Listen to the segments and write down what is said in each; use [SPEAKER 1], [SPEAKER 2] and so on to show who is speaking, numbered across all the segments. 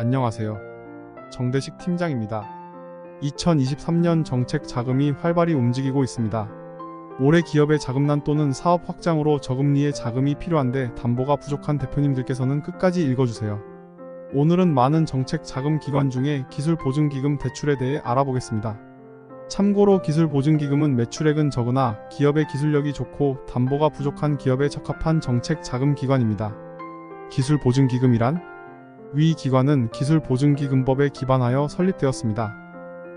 [SPEAKER 1] 안녕하세요. 정대식 팀장입니다. 2023년 정책 자금이 활발히 움직이고 있습니다. 올해 기업의 자금난 또는 사업 확장으로 저금리의 자금이 필요한데 담보가 부족한 대표님들께서는 끝까지 읽어주세요. 오늘은 많은 정책 자금 기관 중에 기술보증기금 대출에 대해 알아보겠습니다. 참고로 기술보증기금은 매출액은 적으나 기업의 기술력이 좋고 담보가 부족한 기업에 적합한 정책 자금 기관입니다. 기술보증기금이란 위 기관은 기술보증기금법에 기반하여 설립되었습니다.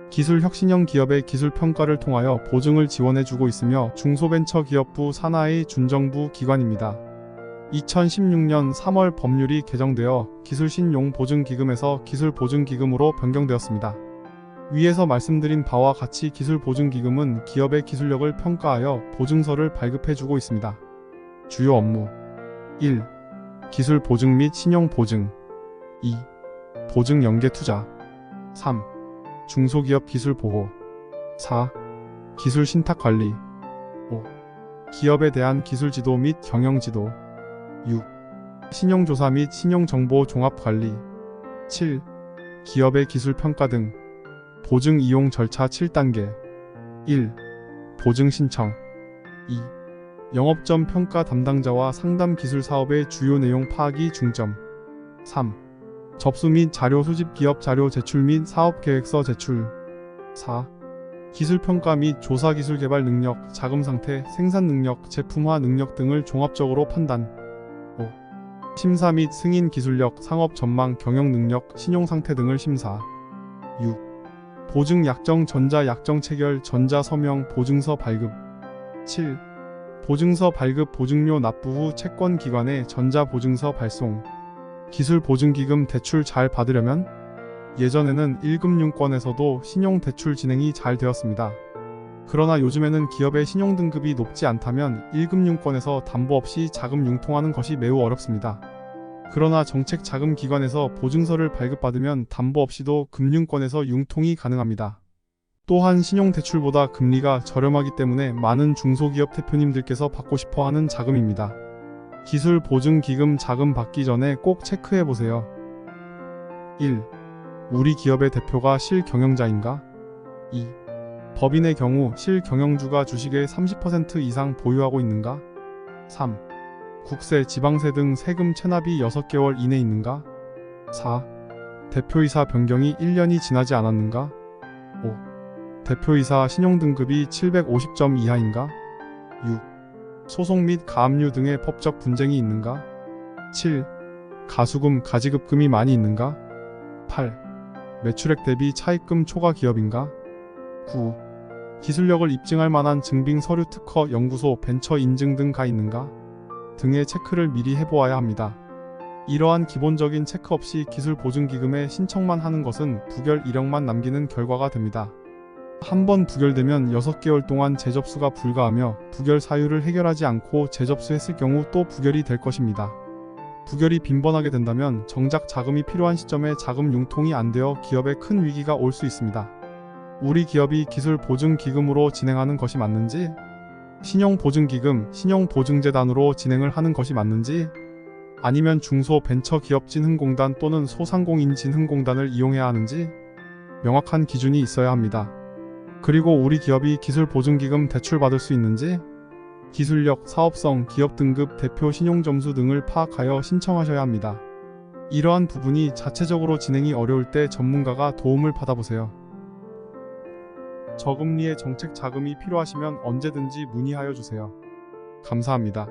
[SPEAKER 1] 기술혁신형 기업의 기술평가를 통하여 보증을 지원해주고 있으며 중소벤처기업부 산하의 준정부 기관입니다. 2016년 3월 법률이 개정되어 기술신용보증기금에서 기술보증기금으로 변경되었습니다. 위에서 말씀드린 바와 같이 기술보증기금은 기업의 기술력을 평가하여 보증서를 발급해주고 있습니다. 주요 업무 1. 기술 보증 및 신용 보증 2. 보증 연계 투자 3. 중소기업 기술 보호 4. 기술 신탁 관리 5. 기업에 대한 기술 지도 및 경영 지도 6. 신용조사 및 신용정보 종합 관리 7. 기업의 기술 평가 등 보증 이용 절차 7단계 1. 보증 신청 2. 영업점 평가 담당자와 상담 기술 사업의 주요 내용 파악이 중점 3. 접수 및 자료 수집 기업 자료 제출 및 사업 계획서 제출 4. 기술 평가 및 조사 기술 개발 능력, 자금 상태, 생산 능력, 제품화 능력 등을 종합적으로 판단 5. 심사 및 승인 기술력, 상업 전망, 경영 능력, 신용 상태 등을 심사 6. 보증 약정 전자 약정 체결 전자 서명 보증서 발급 7. 보증서 발급 보증료 납부 후 채권 기관에 전자 보증서 발송 기술 보증기금 대출 잘 받으려면 예전에는 1금융권에서도 신용 대출 진행이 잘 되었습니다. 그러나 요즘에는 기업의 신용 등급이 높지 않다면 1금융권에서 담보 없이 자금 융통하는 것이 매우 어렵습니다. 그러나 정책 자금 기관에서 보증서를 발급받으면 담보 없이도 금융권에서 융통이 가능합니다. 또한 신용대출보다 금리가 저렴하기 때문에 많은 중소기업 대표님들께서 받고 싶어 하는 자금입니다. 기술 보증 기금 자금 받기 전에 꼭 체크해 보세요. 1. 우리 기업의 대표가 실경영자인가? 2. 법인의 경우 실경영주가 주식의 30% 이상 보유하고 있는가? 3. 국세, 지방세 등 세금 체납이 6개월 이내 있는가? 4. 대표이사 변경이 1년이 지나지 않았는가? 5. 대표이사 신용등급이 750점 이하인가? 6. 소송 및 가압류 등의 법적 분쟁이 있는가? 7. 가수금, 가지급금이 많이 있는가? 8. 매출액 대비 차입금 초과 기업인가? 9. 기술력을 입증할 만한 증빙 서류 특허, 연구소, 벤처 인증 등 가 있는가? 등의 체크를 미리 해보아야 합니다. 이러한 기본적인 체크 없이 기술 보증기금에 신청만 하는 것은 부결 이력만 남기는 결과가 됩니다. 한 번 부결되면 6개월 동안 재접수가 불가하며 부결 사유를 해결하지 않고 재접수했을 경우 또 부결이 될 것입니다. 부결이 빈번하게 된다면 정작 자금이 필요한 시점에 자금 융통이 안 되어 기업에 큰 위기가 올 수 있습니다. 우리 기업이 기술 보증 기금으로 진행하는 것이 맞는지, 신용 보증 기금, 신용 보증재단으로 진행을 하는 것이 맞는지, 아니면 중소 벤처 기업 진흥공단 또는 소상공인 진흥공단을 이용해야 하는지 명확한 기준이 있어야 합니다. 그리고 우리 기업이 기술 보증기금 대출 받을 수 있는지 기술력, 사업성, 기업 등급, 대표 신용 점수 등을 파악하여 신청하셔야 합니다. 이러한 부분이 자체적으로 진행이 어려울 때 전문가가 도움을 받아보세요. 저금리의 정책 자금이 필요하시면 언제든지 문의하여 주세요. 감사합니다.